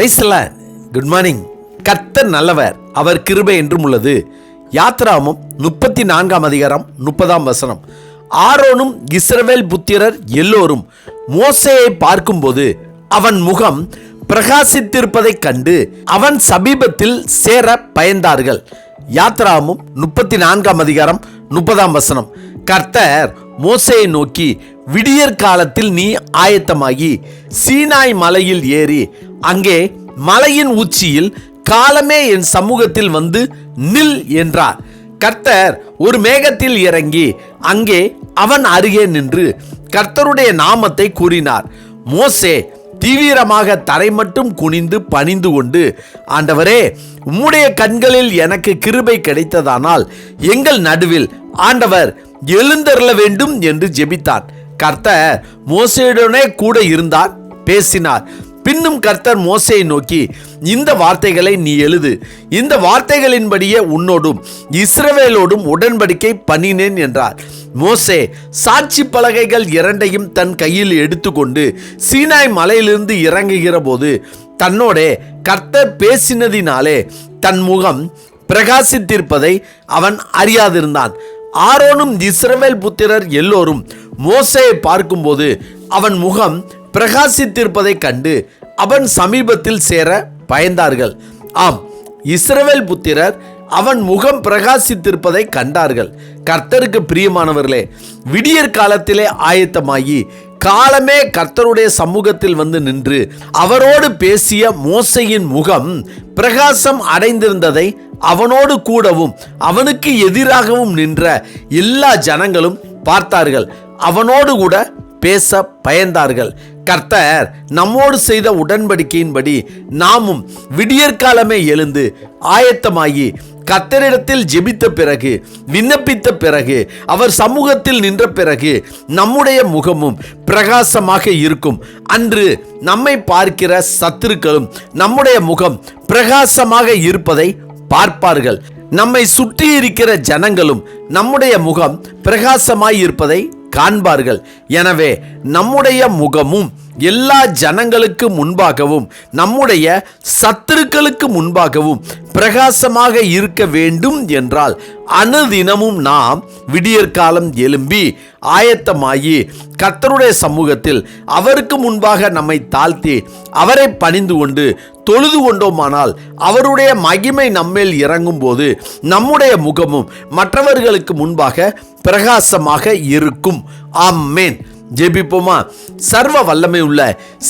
பிரைஸ்ல good morning கர்த்தர் நல்லவர். அவர் கிருபை என்றும் உள்ளது. யாத்ராமம் முப்பத்தி நான்காம் அதிகாரம் முப்பதாம் வசனம். ஆரோனும் இஸ்ரவேல் புத்திரர் எல்லோரும் மோசையை பார்க்கும்போது அவன் முகம் பிரகாசித்திருப்பதைக் கண்டு அவன் சமீபத்தில் சேர பயந்தார்கள். யாத்ராமும் முப்பத்தி நான்காம் அதிகாரம் முப்பதாம் வசனம். கர்த்தர் மோசையை நோக்கி விடியற் காலத்தில் நீ ஆயத்தமாகி சீனாய் மலையில் ஏறி அங்கே மலையின் உச்சியில் காலமே என் சமூகத்தில் வந்து நில் என்றார். கர்த்தர் ஒரு மேகத்தில் இறங்கி அங்கே அவன் அருகே நின்று கர்த்தருடைய நாமத்தை கூறினார். மோசே தீவிரமாக தரை மட்டும் குனிந்து பணிந்து கொண்டு ஆண்டவரே உம்முடைய கண்களில் எனக்கு கிருபை கிடைத்ததானால் எங்கள் நடுவில் ஆண்டவர் எழுந்தருள வேண்டும் என்று ஜெபித்தான். கர்த்தர் மோசையுடனே கூட இருந்தார் பேசினார். பின்னும் கர்த்தர் மோசையை நோக்கி இந்த வார்த்தைகளை நீ எழுது. இந்த வார்த்தைகளின்படியே உன்னோடும் இஸ்ரவேலோடும் உடன்படிக்கை பண்ணினேன் என்றார். மோசே சாட்சி பலகைகள் இரண்டையும் தன் கையில் எடுத்துக்கொண்டு சீனாய் மலையிலிருந்து இறங்குகிற போது தன்னோடே கர்த்தர் பேசினதினாலே தன் முகம் பிரகாசித்திருப்பதை அவன் அறியாதிருந்தான். ஆரோனும் இஸ்ரவேல் புத்திரர் எல்லோரும் மோசையை பார்க்கும்போது அவன் முகம் பிரகாசித்திருப்பதைக் கண்டு அவன் சமீபத்தில் சேர பயந்தார்கள். ஆம் இஸ்ரவேல் புத்திரர் அவன் முகம் பிரகாசித்திருப்பதை கண்டார்கள். கர்த்தருக்கு பிரியமானவர்களே விடியற் காலத்திலே ஆயத்தமாகி காலமே கர்த்தருடைய சமூகத்தில் வந்து நின்று அவரோடு பேசிய மோசையின் முகம் பிரகாசம் அடைந்திருந்ததை அவனோடு கூடவும் அவனுக்கு எதிராகவும் நின்ற எல்லா ஜனங்களும் பார்த்தார்கள். அவனோடு கூட பேச பயந்தார்கள். கர்த்தர் நம்மோடு செய்த உடன்படிக்கையின்படி நாமும் விடியற்காலமே எழுந்து ஆயத்தமாகி கத்தரிடத்தில் ஜெபித்த பிறகு விண்ணப்பித்த பிறகு அவர் சமூகத்தில் நின்ற பிறகு நம்முடைய முகமும் பிரகாசமாக இருக்கும். அன்று நம்மை பார்க்கிற சத்துருக்களும் நம்முடைய முகம் பிரகாசமாக இருப்பதை பார்ப்பார்கள். நம்மை சுற்றி இருக்கிற ஜனங்களும் நம்முடைய முகம் பிரகாசமாய் இருப்பதை காண்பார்கள். எனவே நம்முடைய முகமும் எல்லா ஜனங்களுக்கு முன்பாகவும் நம்முடைய சத்துருக்களுக்கு முன்பாகவும் பிரகாசமாக இருக்க வேண்டும் என்றால் அனுதினமும் நாம் விடியற்காலம் எழும்பி ஆயத்தமாகி கத்தருடைய சமூகத்தில் அவருக்கு முன்பாக நம்மை தாழ்த்தி அவரை பணிந்து கொண்டு தொழுது கொண்டோமானால் அவருடைய மகிமை நம்மேல் இறங்கும் போது நம்முடைய முகமும் மற்றவர்களுக்கு முன்பாக பிரகாசமாக இருக்கும். ஆம்மேன் ஜெபிப்போமா? சர்வ வல்லமை உள்ள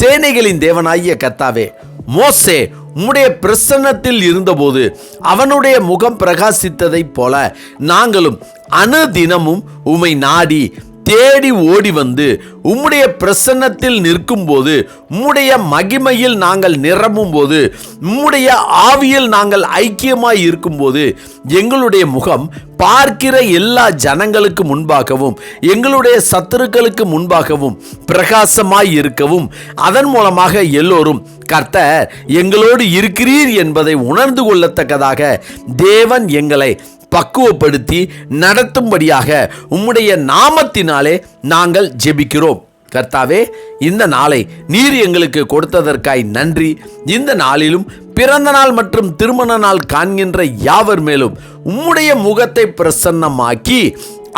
சேனைகளின் தேவனாகிய கர்த்தாவே மோசே உம்முடைய பிரசன்னத்தில் இருந்தபோது அவனுடைய முகம் பிரகாசித்ததைப் போல நாங்களும் அனுதினமும் உமை நாடி தேடி ஓடி வந்து உம்முடைய பிரசன்னத்தில் நிற்கும்போது உம்முடைய மகிமையில் நாங்கள் நிரம்பும் போது உம்முடைய ஆவியில் நாங்கள் ஐக்கியமாய் இருக்கும்போது எங்களுடைய முகம் பார்க்கிற எல்லா ஜனங்களுக்கு முன்பாகவும் எங்களுடைய சத்துருக்களுக்கு முன்பாகவும் பிரகாசமாய் இருக்கவும் அதன் மூலமாக எல்லோரும் கர்த்தர் எங்களோடு இருக்கிறீர் என்பதை உணர்ந்து கொள்ளத்தக்கதாக தேவன் எங்களை பக்குவப்படுத்தி நடத்தும்படியாக உம்முடைய நாமத்தினாலே நாங்கள் ஜெபிக்கிறோம். கர்த்தாவே இந்த நாளை நீர் எங்களுக்கு கொடுத்ததற்காய் நன்றி. இந்த நாளிலும் பிறந்த நாள் மற்றும் திருமண நாள் காண்கின்ற யாவர் மேலும் உம்முடைய முகத்தை பிரசன்னமாக்கி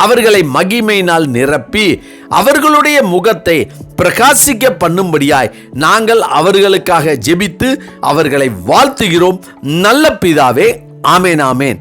அவர்களை மகிமையினால் நிரப்பி அவர்களுடைய முகத்தை பிரகாசிக்க பண்ணும்படியாய் நாங்கள் அவர்களுக்காக ஜெபித்து அவர்களை வாழ்த்துகிறோம். நல்ல பிதாவே ஆமேன் ஆமேன்.